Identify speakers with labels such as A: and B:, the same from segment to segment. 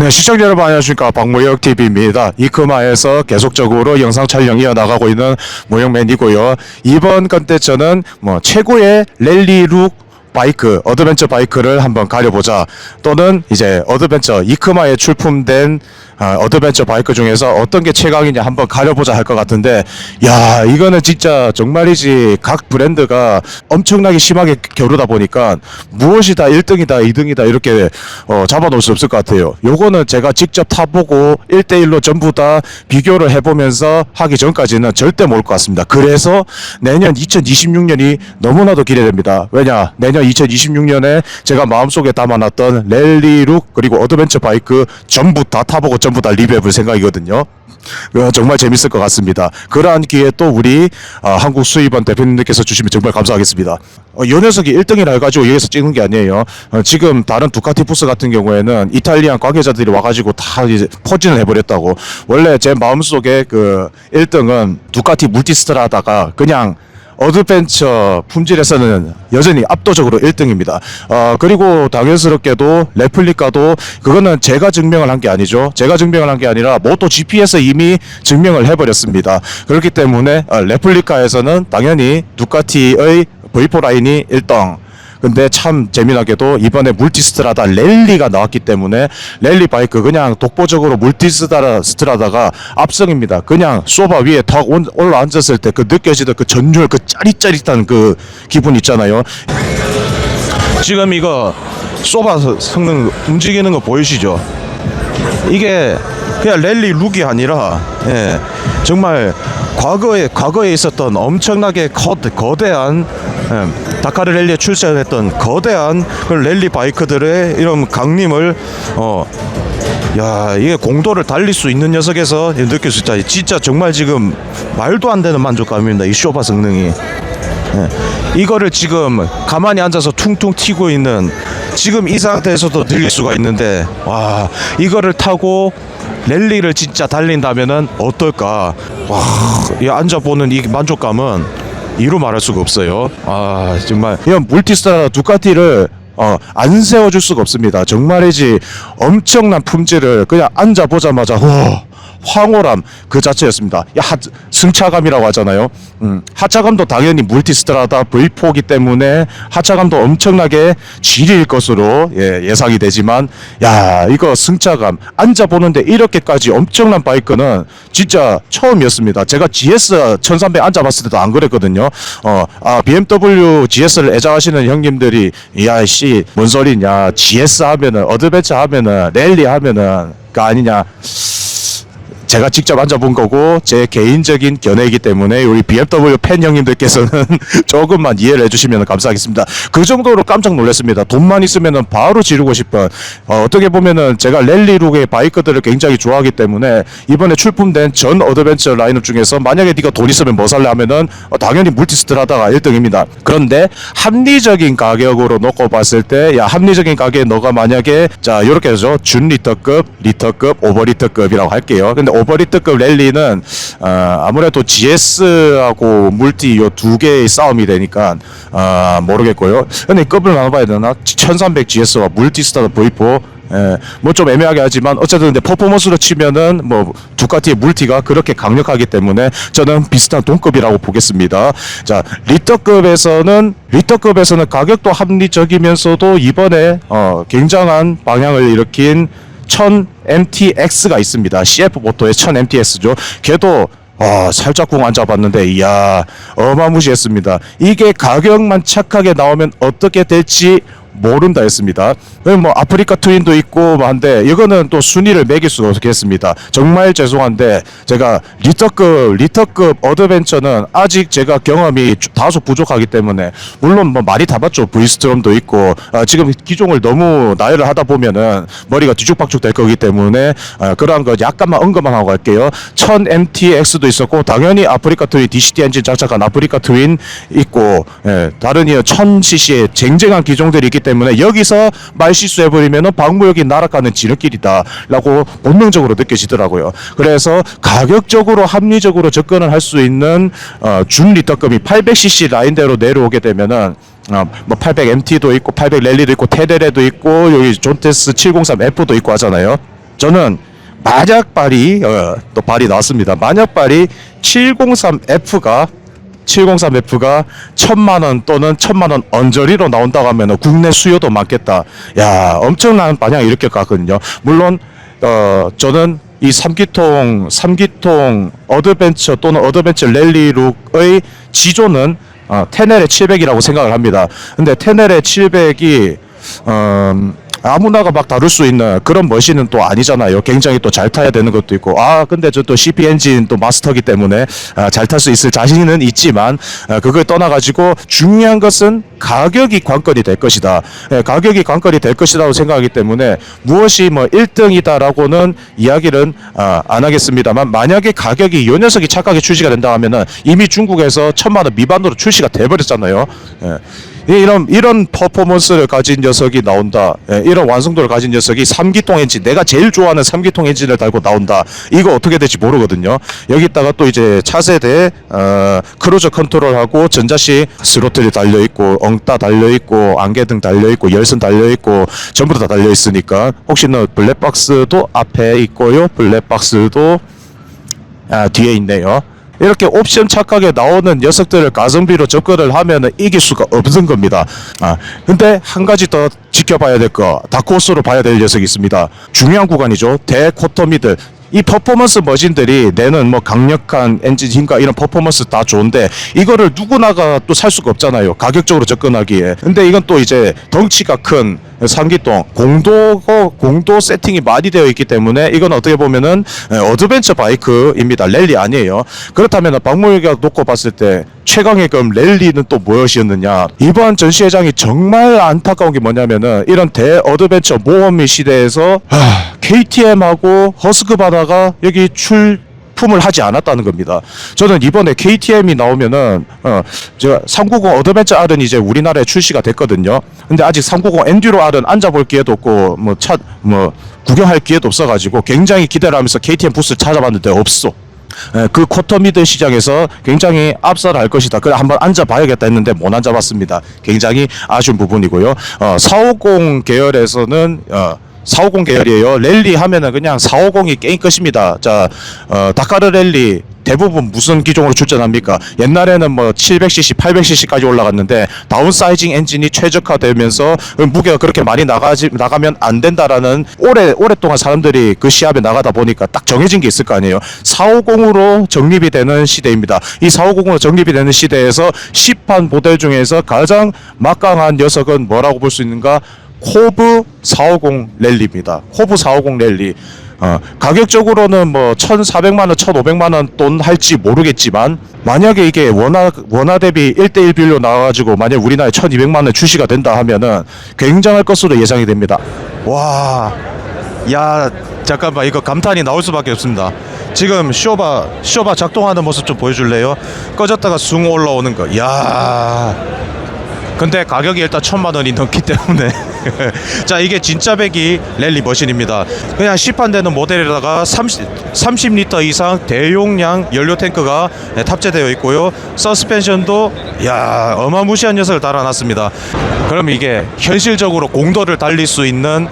A: 네, 시청자 여러분 안녕하십니까. 박모혁 TV입니다. 이크마에서 계속적으로 영상 촬영 이어나가고 있는 모형맨이고요. 이번 컨텐츠는 뭐 최고의 랠리룩 바이크, 어드벤처 바이크를 한번 가려보자. 또는 이제 어드벤처 이크마에 출품된 아, 어드벤처 바이크 중에서 어떤 게 최강이냐 한번 가려보자 할 것 같은데, 야, 이거는 진짜 정말이지 각 브랜드가 엄청나게 심하게 겨루다 보니까 무엇이 다 1등이다, 2등이다 이렇게 어, 잡아놓을 수 없을 것 같아요. 요거는 제가 직접 타보고 1대1로 전부 다 비교를 해보면서 하기 전까지는 절대 모를 것 같습니다. 그래서 내년 2026년이 너무나도 기대됩니다. 왜냐, 내년 2026년에 제가 마음속에 담아놨던 랠리룩 그리고 어드벤처 바이크 전부 다 타보고 전부 다 리뷰해볼 생각이거든요. 어, 정말 재밌을 것 같습니다. 그러한 기회에 또 우리 어, 한국 수입원 대표님들께서 주시면 정말 감사하겠습니다. 어, 이 녀석이 1등이라 해가지고 여기서 찍는 게 아니에요. 어, 지금 다른 두카티 부스 같은 경우에는 이탈리안 관계자들이 와가지고 다 이제 퍼진을 해버렸다고. 원래 제 마음속에 그 1등은 두카티 물티스트라다가 그냥 어드벤처 품질에서는 여전히 압도적으로 1등입니다. 어, 그리고 당연스럽게도 레플리카도 그거는 제가 증명을 한 게 아니죠. 제가 증명을 한 게 아니라 모토 GP에서 이미 증명을 해버렸습니다. 그렇기 때문에 어, 레플리카에서는 당연히 두카티의 V4 라인이 1등. 근데 참 재미나게도 이번에 물티스트라다 랠리가 나왔기 때문에 랠리 바이크 그냥 독보적으로 물티스트라다가 압승입니다. 그냥 소바 위에 탁 올라 앉았을 때 그 느껴지던 그 전율 그 짜릿짜릿한 그 기분 있잖아요. 지금 이거 소바 성능 움직이는 거 보이시죠? 이게 그냥 랠리 룩이 아니라 예, 정말 과거에 과거에 있었던 엄청나게 커, 거대한 예, 다카르 랠리에 출전했던 거대한 그 랠리 바이크들의 이런 강림을 어. 야 이게 공도를 달릴 수 있는 녀석에서 느낄 수 있다. 진짜 정말 지금 말도 안 되는 만족감입니다. 이 쇼바 성능이. 예. 이거를 지금 가만히 앉아서 퉁퉁 튀고 있는 지금 이 상태에서도 들릴 수가 있는데 와 이거를 타고 랠리를 진짜 달린다면은 어떨까 와 이 앉아보는 이 만족감은 이루 말할 수가 없어요. 아 정말. 이런 물티스타 두카티를 어, 안 세워줄 수가 없습니다. 정말이지 엄청난 품질을 그냥 앉아보자마자 와 황홀함 그 자체였습니다. 야, 하, 승차감이라고 하잖아요. 음, 하차감도 당연히 물티스트라다 V4기 때문에 하차감도 엄청나게 질일 것으로 예, 예상이 되지만 야 이거 승차감 앉아보는데 이렇게까지 엄청난 바이크는 진짜 처음이었습니다. 제가 GS 1300 앉아봤을 때도 안 그랬거든요. 어, 아, BMW GS를 애정하시는 형님들이 야씨 뭔 소리냐 GS 하면은 어드벤처 하면은 랠리 하면은 그 아니냐 제가 직접 앉아본 거고 제 개인적인 견해이기 때문에 우리 BMW 팬 형님들께서는 조금만 이해를 해주시면 감사하겠습니다. 그 정도로 깜짝 놀랐습니다. 돈만 있으면은 바로 지르고 싶은 어, 어떻게 보면은 제가 랠리룩의 바이크들을 굉장히 좋아하기 때문에 이번에 출품된 전 어드벤처 라인업 중에서 만약에 네가 돈 있으면 뭐 살래 하면은 어, 당연히 물티스트라다가 1등입니다. 그런데 합리적인 가격으로 놓고 봤을 때 야 합리적인 가격에 너가 만약에 자 이렇게 해서 준 리터급, 리터급, 오버 리터급이라고 할게요. 근데 오버리터급 랠리는 어, 아무래도 GS하고 물티 요 두 개의 싸움이 되니까 어, 모르겠고요. 근데 급을 나눠봐야 되나? 1300 GS와 물티스타 V4 예, 뭐좀 애매하게 하지만 어쨌든 근데 퍼포먼스로 치면은 뭐 두카티의 물티가 그렇게 강력하기 때문에 저는 비슷한 동급이라고 보겠습니다. 자 리터급에서는 리터급에서는 가격도 합리적이면서도 이번에 어, 굉장한 방향을 일으킨 1000 MTX가 있습니다. CF 모토의 1000 MTX죠. 걔도 아, 살짝 궁 앉아봤는데, 이야, 어마무시했습니다. 이게 가격만 착하게 나오면 어떻게 될지 모른다 했습니다. 뭐 아프리카 트윈도 있고 뭐 한데 이거는 또 순위를 매길 수가 없겠습니다. 정말 죄송한데 제가 리터급 리터급 어드벤처는 아직 제가 경험이 주- 다소 부족하기 때문에 물론 뭐 많이 타봤죠. 브이스트롬도 있고 아, 지금 기종을 너무 나열을 하다 보면은 머리가 뒤죽박죽 될 거기 때문에 아, 그러한 거 약간만 언급만 하고 갈게요. 1000 MTX도 있었고 당연히 아프리카 트윈 DCT 엔진 장착한 아프리카 트윈 있고 예, 다른 이 1000cc의 쟁쟁한 기종들이 있기 때문에 여기서 말 실수해버리면은 방무역이 날아가는 지름길이다라고 본능적으로 느껴지더라고요. 그래서 가격적으로 합리적으로 접근을 할 수 있는 어, 준 리터급이 800cc 라인대로 내려오게 되면은 어, 뭐800 MT도 있고 800 랠리도 있고 테레레도 있고 여기 존테스 703 F도 있고 하잖아요. 저는 만약 발이 어, 또 발이 나왔습니다. 만약 발이 703F가 703F가 천만 원 또는 천만 원 언저리로 나온다고 하면 국내 수요도 많겠다. 야 엄청난 반향이 이렇게 가거든요. 물론 어 저는 이 3기통 3기통 어드벤처 또는 어드벤처 랠리룩의 지조는 어, 테넬의 700이라고 생각을 합니다. 근데 테넬의 700이 음, 아무나가 막 다룰 수 있는 그런 머신은 또 아니잖아요. 굉장히 또 잘 타야 되는 것도 있고 아 근데 저 또 CP 엔진 또 마스터기 때문에 아, 잘탈 수 있을 자신은 있지만 아, 그걸 떠나가지고 중요한 것은 가격이 관건이 될 것이다. 예, 가격이 관건이 될 것이라고 생각하기 때문에 무엇이 뭐 1등이다라고는 이야기는 아, 안 하겠습니다만 만약에 가격이 요 녀석이 착하게 출시가 된다 하면은 이미 중국에서 천만 원 미만으로 출시가 돼버렸잖아요. 예. 이- 이런 이런 퍼포먼스를 가진 녀석이 나온다. 예, 이런 완성도를 가진 녀석이 3기통 엔진 내가 제일 좋아하는 3기통 엔진을 달고 나온다. 이거 어떻게 될지 모르거든요. 여기다가 또 이제 차세대 어, 크루즈 컨트롤하고 전자식 스로틀이 달려 있고 엉따 달려 있고 안개등 달려 있고 열선 달려 있고 전부 다 달려 있으니까 혹시나 블랙박스도 앞에 있고요. 블랙박스도 아, 뒤에 있네요. 이렇게 옵션 착하게 나오는 녀석들을 가성비로 접근을 하면은 이길 수가 없는 겁니다. 아, 근데 한 가지 더 지켜봐야 될 거, 다크호스로 봐야 될 녀석이 있습니다. 중요한 구간이죠. 대코터 미들. 이 퍼포먼스 머신들이 내는 뭐 강력한 엔진 힘과 이런 퍼포먼스 다 좋은데 이거를 누구나가 또 살 수가 없잖아요. 가격적으로 접근하기에. 근데 이건 또 이제 덩치가 큰 상기동 공도 공도 세팅이 많이 되어 있기 때문에 이건 어떻게 보면은 에, 어드벤처 바이크입니다. 랠리 아니에요. 그렇다면 박물가 놓고 봤을 때 최강의 금 랠리는 또 무엇이었느냐? 이번 전시회장이 정말 안타까운 게 뭐냐면은 이런 대 어드벤처 모험의 시대에서 하, KTM하고 허스크바다가 여기 출 품을 하지 않았다는 겁니다. 저는 이번에 KTM이 나오면은 어, 저390 어드벤처 R은 이제 우리나라에 출시가 됐거든요. 근데 아직 390 엔듀로 R은 앉아볼 기회도 없고 뭐차뭐 구경할 기회도 없어가지고 굉장히 기대를 하면서 KTM 부스 찾아봤는데 없어. 예, 그 쿼터 미드 시장에서 굉장히 압살할 것이다. 그래 한번 앉아봐야겠다 했는데 못 앉아봤습니다. 굉장히 아쉬운 부분이고요. 어, 450 계열에서는 어, 450 계열이에요. 랠리 하면은 그냥 450이 게임 끝입니다. 자, 어, 다카르 랠리 대부분 무슨 기종으로 출전합니까? 옛날에는 뭐 700cc, 800cc까지 올라갔는데 다운사이징 엔진이 최적화되면서 무게가 그렇게 많이 나가지 나가면 안 된다라는 오래 오랫동안 사람들이 그 시합에 나가다 보니까 딱 정해진 게 있을 거 아니에요. 450으로 정립이 되는 시대입니다. 이 450으로 정립이 되는 시대에서 시판 모델 중에서 가장 막강한 녀석은 뭐라고 볼 수 있는가? 코브 450 랠리입니다. 코브 450 랠리. 어, 가격적으로는 뭐 1,400만 원, 1,500만 원 돈 할지 모르겠지만 만약에 이게 원화 원화 대비 1대1 비율로 나와 가지고 만약 우리나라에 1,200만 원 출시가 된다 하면은 굉장할 것으로 예상이 됩니다. 와. 야, 잠깐만 이거 감탄이 나올 수밖에 없습니다. 지금 쇼바 쇼바 작동하는 모습 좀 보여줄래요? 꺼졌다가 숭 올라오는 거. 야. 근데 가격이 일단 천만 원이 넘기 때문에. 자 이게 진짜 배기 랠리 머신입니다. 그냥 시판되는 모델에다가 30, 30리터 이상 대용량 연료 탱크가 네, 탑재되어 있고요. 서스펜션도 야 어마무시한 녀석을 달아놨습니다. 그럼 이게 현실적으로 공도를 달릴 수 있는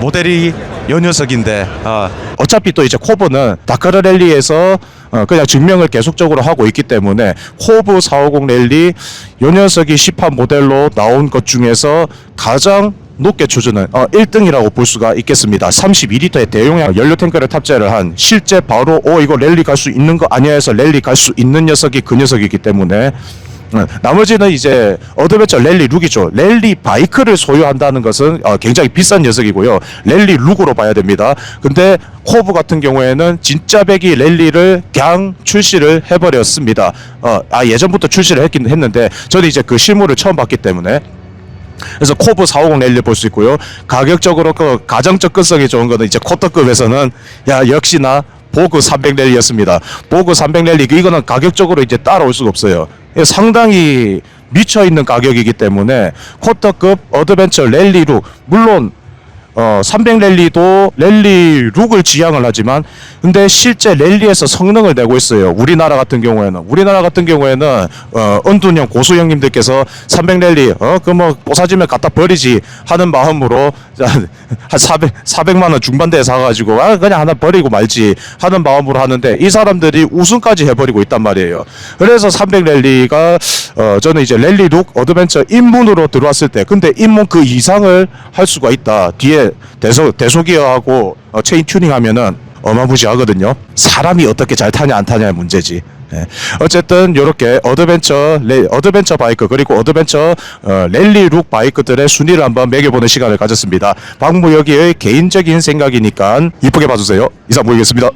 A: 모델이 요 녀석인데 아, 어차피 또 이제 코브는 다카르 랠리에서 어, 그냥 증명을 계속적으로 하고 있기 때문에 코브 450 랠리 요 녀석이 시판 모델로 나온 것 중에서 가장 높게 추주는 어, 1등이라고 볼 수가 있겠습니다. 32리터의 대용량 연료 탱크를 탑재를 한 실제 바로 오 이거 랠리 갈 수 있는 거 아니야 해서 랠리 갈 수 있는 녀석이 그 녀석이기 때문에 어, 나머지는 이제 어드벤처 랠리 룩이죠. 랠리 바이크를 소유한다는 것은 어, 굉장히 비싼 녀석이고요. 랠리 룩으로 봐야 됩니다. 근데 코브 같은 경우에는 진짜 배기 랠리를 그냥 출시를 해버렸습니다. 어, 아 예전부터 출시를 했긴 했는데 저는 이제 그 실물을 처음 봤기 때문에 그래서 코브 450 랠리 볼 수 있고요. 가격적으로 그 가장 접근성이 좋은 거는 이제 코터급에서는 야 역시나 보그 300 랠리였습니다. 보그 300 랠리 이거는 가격적으로 이제 따라올 수가 없어요. 이거 상당히 미쳐 있는 가격이기 때문에 쿼터급 어드벤처 랠리로 물론 어, 300 랠리도 랠리 룩을 지향을 하지만 근데 실제 랠리에서 성능을 내고 있어요. 우리나라 같은 경우에는 우리나라 같은 경우에는 어, 은둔형 고수 형님들께서 300 랠리 어 그뭐 뽀사지면 갖다 버리지 하는 마음으로 한 400, 400만 원 중반대에 사가지고 아 그냥 하나 버리고 말지 하는 마음으로 하는데 이 사람들이 우승까지 해버리고 있단 말이에요. 그래서 300 랠리가 어 저는 이제 랠리 룩 어드벤처 입문으로 들어왔을 때 근데 입문 그 이상을 할 수가 있다. 뒤에 대소 대소기어하고 어, 체인 튜닝 하면은 어마무시하거든요. 사람이 어떻게 잘 타냐 안 타냐의 문제지. 예. 어쨌든 이렇게 어드벤처 레, 어드벤처 바이크 그리고 어드벤처 어, 랠리 룩 바이크들의 순위를 한번 매겨보는 시간을 가졌습니다. 박무혁이의 개인적인 생각이니까 이쁘게 봐주세요. 이상 보이겠습니다.